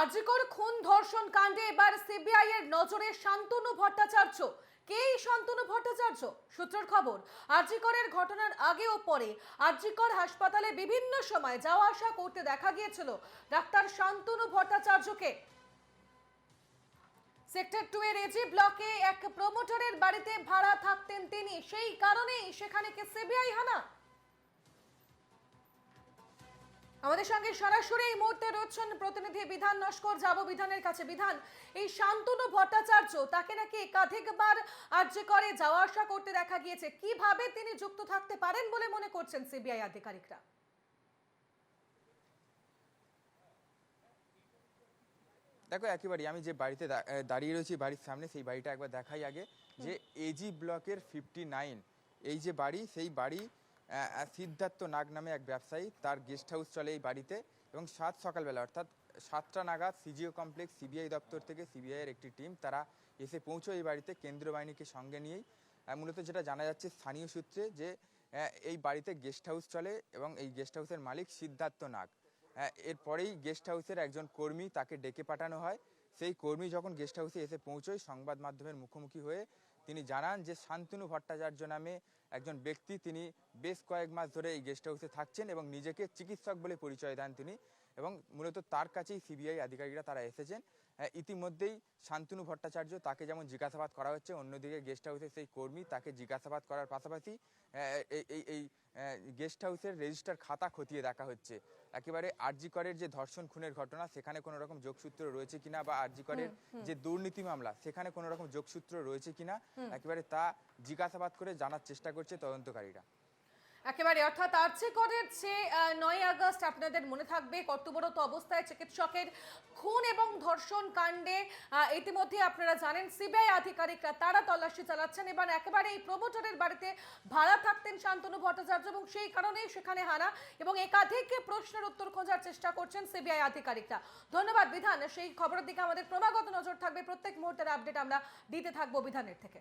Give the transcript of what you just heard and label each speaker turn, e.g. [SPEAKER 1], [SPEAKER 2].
[SPEAKER 1] আরজিকর খুন ধর্ষণ কাণ্ডে এবার সিবিআই এর নজরে শান্তনু ভট্টাচার্য। কে এই শান্তনু ভট্টাচার্য? সূত্রের খবর আরজিকরের ঘটনার আগে ও পরে আরজিকর হাসপাতালে বিভিন্ন সময় যাওয়া আসা করতে দেখা গিয়েছিল ডাক্তার শান্তনু ভট্টাচার্যকে। সেক্টর টু এর এজি ব্লকে এক প্রমোটারের বাড়িতে ভাড়া থাকতেন তিনি। সেই কারণেই সেখানে কে সিবিআই হানা? আমাদের সঙ্গে সরাসরি এই মুহূর্তে রয়েছেন প্রতিনিধি বিধান নস্কর যাব বিধানের কাছে। বিধান এই শান্তনু ভট্টাচার্য তাকে নাকি একাধিকবার আর্যে করে যাওয়া আসা করতে দেখা গিয়েছে। কীভাবে তিনি যুক্ত থাকতে পারেন বলে মনে করছেন সিবিআই আধিকারিকরা?
[SPEAKER 2] দেখো একেবারেই আমি যে বাড়িতে দাঁড়িয়ে রয়েছি বাড়ির সামনে সেই বাড়িটা একবার দেখাই আগে। যে এজি ব্লকের ফিফটি নাইন এই যে বাড়ি সেই বাড়ি সিদ্ধার্থ নাগ নামে এক ব্যবসায়ী, তার গেস্ট হাউস চলে এই বাড়িতে এবং সাত সকালবেলা, অর্থাৎ সাতটা নাগাদ সিজিও কমপ্লেক্স, সিবিআই দপ্তর থেকে সিবিআইয়ের একটি টিম, তারা এসে পৌঁছয় এই বাড়িতে কেন্দ্রীয় বাহিনীকে সঙ্গে নিয়েই। মূলত যেটা জানা যাচ্ছে স্থানীয় সূত্রে যে এই বাড়িতে গেস্ট হাউস চলে এবং এই গেস্ট হাউসের মালিক সিদ্ধার্থ নাগ। এরপরেই গেস্ট হাউসের একজন কর্মী তাকে ডেকে পাঠানো হয়। সেই কর্মী যখন গেস্ট হাউসে এসে পৌঁছয়, সংবাদ মাধ্যমের মুখোমুখি হয়ে তিনি জানান যে, শান্তনু ভট্টাচার্য নামে একজন ব্যক্তি তিনি বেশ কয়েক মাস ধরে এই গেস্ট হাউসে থাকছেন এবং নিজেকে চিকিৎসক বলে পরিচয় দেন তিনি এবং মূলত তার কাছেই সিবিআই আধিকারিকরা তারা এসেছেন। ইতিমধ্যেই শান্তনু ভট্টাচার্য তাকে যেমন জিজ্ঞাসাবাদ করা হচ্ছে, অন্যদিকে গেস্ট হাউসে সেই কর্মী তাকে জিজ্ঞাসাবাদ করার পাশাপাশি এই এই গেস্ট হাউসের রেজিস্টার খাতা খতিয়ে দেখা হচ্ছে। একেবারে আরজি করের যে ধর্ষণ খুনের ঘটনা সেখানে কোনো রকম যোগসূত্র রয়েছে কিনা বা আরজি করের যে দুর্নীতি মামলা সেখানে কোনো রকম যোগসূত্র রয়েছে কিনা একেবারে তা জিজ্ঞাসাবাদ করে জানার চেষ্টা করছে তদন্তকারীরা।
[SPEAKER 1] একেবারে, অর্থাৎ আর্চে করের যে নয় আগস্ট আপনাদের মনে থাকবে, কর্তব্যরত অবস্থায় চিকিৎসকের খুন এবং ধর্ষণ কাণ্ডে ইতিমধ্যে আপনারা জানেন, সিবিআই আধিকারিকরা তারা তল্লাশি চালাচ্ছেন এবং একেবারে এই প্রমোটারের বাড়িতে ভাড়া থাকতেন শান্তনু ভট্টাচার্য এবং সেই কারণেই সেখানে হানা এবং একাধিক প্রশ্নের উত্তর খোঁজার চেষ্টা করছেন সিবিআই আধিকারিকরা। ধন্যবাদ বিধান, সেই খবরের দিকে আমাদের ক্রমাগত নজর থাকবে। প্রত্যেক মুহূর্তের আপডেট আমরা দিতে থাকব বিধানের থেকে।